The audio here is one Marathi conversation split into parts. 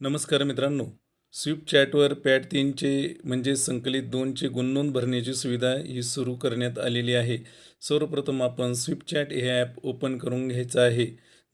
नमस्कार मित्रांनो. स्विफ्ट चॅटवर पॅट तीनचे म्हणजे संकलित दोनचे गुणनोंद भरण्याची सुविधा ही सुरू करण्यात आलेली आहे. सर्वप्रथम आपण स्विफ्ट चॅट हे ॲप ओपन करून घ्यायचं आहे.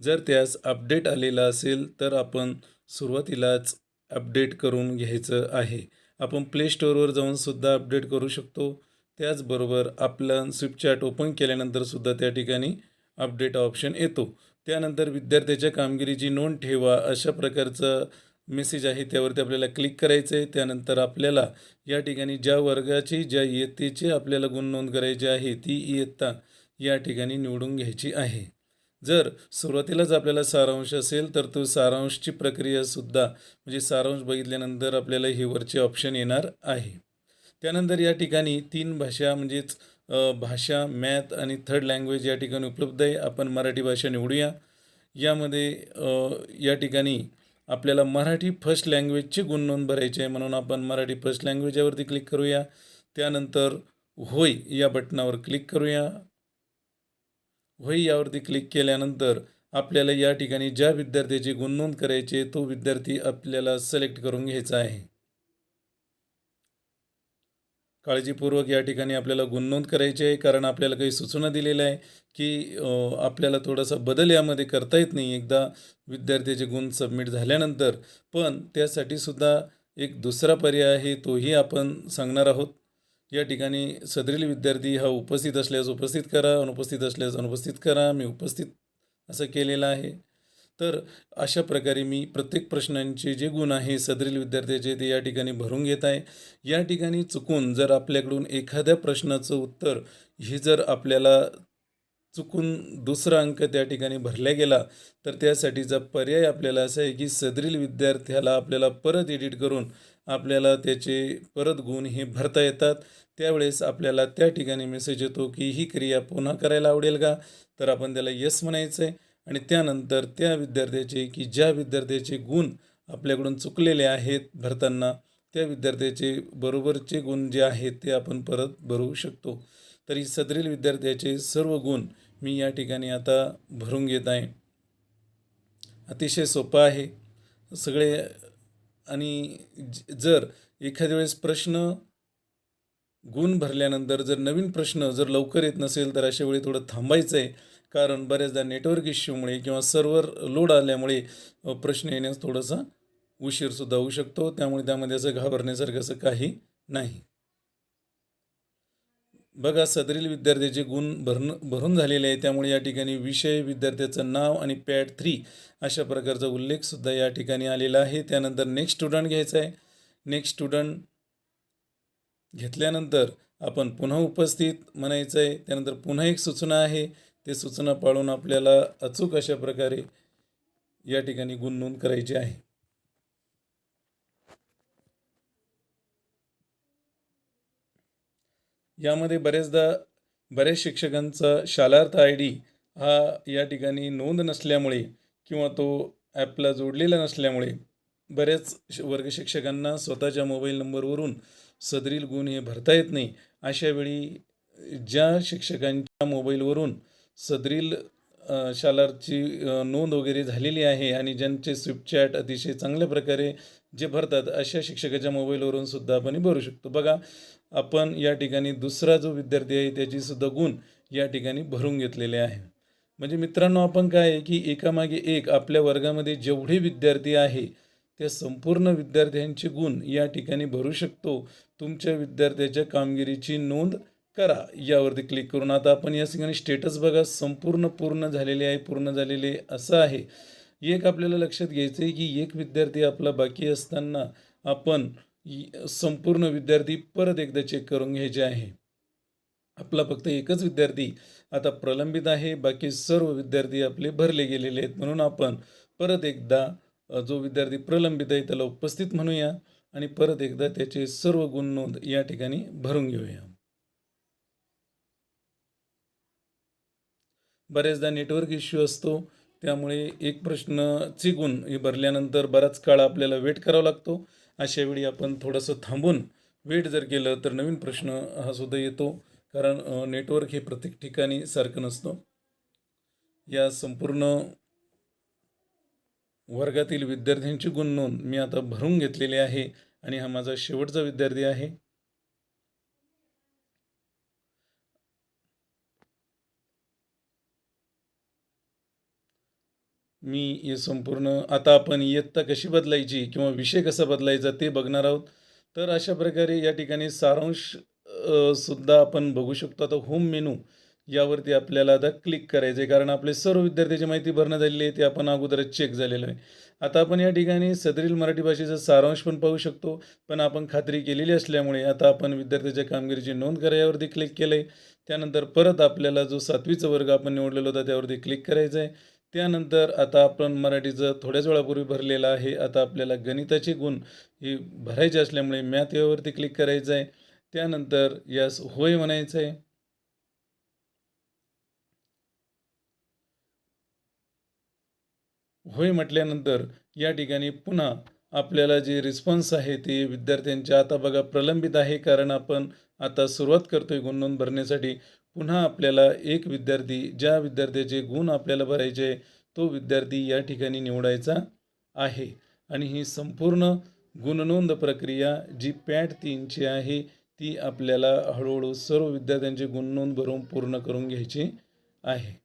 जर त्यास अपडेट आलेला असेल तर आपण सुरुवातीलाच अपडेट करून घ्यायचं आहे. आपण प्ले स्टोअरवर जाऊन सुद्धा अपडेट करू शकतो. त्याचबरोबर आपलं स्विफ्ट चॅट ओपन केल्यानंतरसुद्धा त्या ठिकाणी अपडेट ऑप्शन येतो. त्यानंतर विद्यार्थ्याच्या कामगिरीची नोंद ठेवा. अशा प्रकारचं मेसेज आहे त्यावरती आपल्याला क्लिक करायचं आहे त्यानंतर आपल्याला या ठिकाणी ज्या वर्गाची ज्या इयत्तेची आपल्याला गुण नोंद करायची आहे ती इयत्ता या ठिकाणी निवडून घ्यायची आहे. जर सुरुवातीलाच आपल्याला सारांश असेल तर तो सारांशची प्रक्रियासुद्धा म्हणजे सारांश बघितल्यानंतर आपल्याला हे वरचे ऑप्शन येणार आहे. त्यानंतर या ठिकाणी तीन भाषा म्हणजेच भाषा मॅथ आणि थर्ड लँग्वेज या ठिकाणी उपलब्ध आहे. आपण मराठी भाषा निवडूया. यामध्ये या ठिकाणी आपल्याला मराठी फर्स्ट लँग्वेजची गुणनोंद भरायची आहे म्हणून आपण मराठी फर्स्ट लँग्वेज यावरती क्लिक करूया. त्यानंतर होय या बटनावर क्लिक करूया. होय यावरती क्लिक केल्यानंतर आपल्याला या ठिकाणी ज्या विद्यार्थ्याची गुणनोंद करायची आहे तो विद्यार्थी आपल्याला सिलेक्ट करून घ्यायचा आहे. काळजीपूर्वक या ठिकाणी आपल्याला गुणनोंद करायची आहे कारण आपल्याला काही सूचना दिलेल्या आहे की आपल्याला थोडासा बदल यामध्ये करता येत नाही. एकदा विद्यार्थ्याचे गुण सबमिट झाल्यानंतर पण त्यासाठी सुद्धा एक दुसरा पर्याय आहे तोही आपण सांगणार आहोत. या ठिकाणी सदरील विद्यार्थी हा उपस्थित असल्यास उपस्थित करा अनुपस्थित असल्यास अनुपस्थित करा मी उपस्थित असं केलेलं आहे. तर अशा प्रकारे मी प्रत्येक प्रश्नांचे जे गुण आहे सदरील विद्यार्थ्याचे ते या ठिकाणी भरून घेत आहे. या ठिकाणी चुकून जर आपल्याकडून एखाद्या प्रश्नाचं उत्तर हे जर आपल्याला चुकून दुसरा अंक त्या ठिकाणी भरला गेला तर त्यासाठीचा पर्याय आपल्याला असा आहे की सदरील विद्यार्थ्याला आपल्याला परत एडिट करून आपल्याला त्याचे परत गुण हे भरता येतात. त्यावेळेस आपल्याला त्या ठिकाणी मेसेज येतो की ही क्रिया पुन्हा करायला आवडेल का? तर आपण त्याला यस म्हणायचं आहे आणि त्यानंतर त्या विद्यार्थ्याचे की ज्या विद्यार्थ्याचे गुण आपल्याकडून चुकलेले आहेत भरताना त्या विद्यार्थ्याचे बरोबरचे गुण जे आहेत ते आपण परत भरू शकतो. तरी सदरील विद्यार्थ्याचे सर्व गुण मी या ठिकाणी आता भरून घेत आहे. अतिशय सोपं आहे. सगळे आणि जर एखाद्या वेळेस प्रश्न गुण भरल्यानंतर जर नवीन प्रश्न जर लवकर येत नसेल तर अशा वेळी थोडं थांबायचं आहे. कारण बऱ्याचदा नेटवर्क इश्यूमुळे किंवा सर्व्हर लोड आल्यामुळे प्रश्न येण्यास थोडासा उशीरसुद्धा होऊ शकतो. त्यामुळे त्यामध्ये असं घाबरण्यासारखं असं काही नाही. बघा सदरील विद्यार्थ्याचे गुण भरण भरून झालेले आहे. त्यामुळे या ठिकाणी विषय विद्यार्थ्याचं नाव आणि पॅड थ्री अशा प्रकारचा उल्लेखसुद्धा या ठिकाणी आलेला आहे. त्यानंतर नेक्स्ट स्टुडंट घ्यायचा आहे. नेक्स्ट स्टुडंट घेतल्यानंतर आपण पुन्हा उपस्थित म्हणायचं आहे त्यानंतर पुन्हा एक सूचना आहे. ते सूचना पाळून आपल्याला अचूक अशा प्रकारे या ठिकाणी गुण नोंद करायची आहे. यामध्ये बरेचदा बऱ्याच शिक्षकांचा शालार्थ आय डी हा या ठिकाणी नोंद नसल्यामुळे किंवा तो ॲपला जोडलेला नसल्यामुळे बऱ्याच वर्गशिक्षकांना वर्ग शिक्षकांना स्वतःच्या मोबाईल नंबरवरून सदरील गुण हे भरता येत नाही. अशावेळी ज्या शिक्षकांच्या मोबाईलवरून सदरील शालारची नोंद वगैरे झालेली आहे आणि ज्यांचे स्विफ्ट चॅट अतिशय चांगल्या प्रकारे जे भरतात अशा शिक्षकाच्या मोबाईलवरून सुद्धा आपण हे भरू शकतो. बघा आपण या ठिकाणी दुसरा जो विद्यार्थी आहे त्याचीसुद्धा गुण या ठिकाणी भरून घेतलेले आहे. म्हणजे मित्रांनो आपण काय आहे की एकामागे एक आपल्या वर्गामध्ये जेवढे विद्यार्थी आहे त्या संपूर्ण विद्यार्थ्यांचे गुण या ठिकाणी भरू शकतो. तुमच्या विद्यार्थ्याच्या कामगिरीची नोंद करा. यावरती क्लिक करून आता आपण या ठिकाणी स्टेटस बघा. संपूर्ण पूर्ण झालेले आहे पूर्ण झालेले असं आहे. एक आपल्याला लक्षात घ्यायचं आहे की एक विद्यार्थी आपला बाकी असताना आपण संपूर्ण विद्यार्थी परत एकदा चेक करून घ्यायचे आहे. आपला फक्त एकच विद्यार्थी आता प्रलंबित आहे. बाकी सर्व विद्यार्थी आपले भरले गेलेले आहेत. म्हणून आपण परत एकदा जो विद्यार्थी प्रलंबित आहे त्याला उपस्थित म्हणूया आणि परत एकदा त्याचे सर्व गुण नोंद या ठिकाणी भरून घेऊया. बऱ्याचदा नेटवर्क इश्यू असतो. त्यामुळे एक प्रश्न गुण हे भरल्यानंतर बराच काळ आपल्याला वेट करावा लागतो. अशावेळी आपण थोडंसं थांबून वेट जर केलं तर नवीन प्रश्न हा सुद्धा येतो. कारण नेटवर्क हे प्रत्येक ठिकाणी सारखं नसतं. या संपूर्ण वर्गातील विद्यार्थ्यांची गुण नोंद मी आता भरून घेतलेली आहे. आणि हा माझा शेवटचा विद्यार्थी आहे. मी हे संपूर्ण आता आपण इयत्ता कशी बदलायची किंवा विषय कसा बदलायचा ते बघणार आहोत. तर अशा प्रकारे या ठिकाणी सारांश सुद्धा आपण बघू शकतो. आता होम मेनू यावरती आपल्याला आता क्लिक करायचं आहे. कारण आपले सर्व विद्यार्थ्याची माहिती भरणं झालेली आहे. ते आपण अगोदरच चेक झालेलं आहे. आता आपण या ठिकाणी सदरील मराठी भाषेचा सारांश पण पाहू शकतो. पण आपण खात्री केलेली असल्यामुळे आता आपण विद्यार्थ्याच्या कामगिरीची नोंद करा यावरती क्लिक केलं आहे त्यानंतर परत आपल्याला जो सातवीचा वर्ग आपण निवडलेला होता त्यावरती क्लिक करायचं आहे त्यानंतर आता आपण मराठीचं थोड्याच वेळापूर्वी भरलेलं आहे. आता आपल्याला गणिताचे गुण ही भरायचे असल्यामुळे मॅथ यावरती क्लिक करायचं आहे. त्यानंतर यास होय म्हणायचं आहे. होय म्हटल्यानंतर या ठिकाणी पुन्हा आपल्याला जे रिस्पॉन्स आहे ते विद्यार्थ्यांच्या आता बघा प्रलंबित आहे. कारण आपण आता सुरुवात करतोय गुण नोंद भरण्यासाठी. पुन्हा आपल्याला एक विद्यार्थी ज्या विद्यार्थ्याचे गुण आपल्याला भरायचे आहे, तो विद्यार्थी या ठिकाणी निवडायचा आहे. आणि ही संपूर्ण गुणनोंद प्रक्रिया जी पॅट तीनची आहे ती आपल्याला हळूहळू सर्व विद्यार्थ्यांची गुणनोंद भरून पूर्ण करून घ्यायची आहे.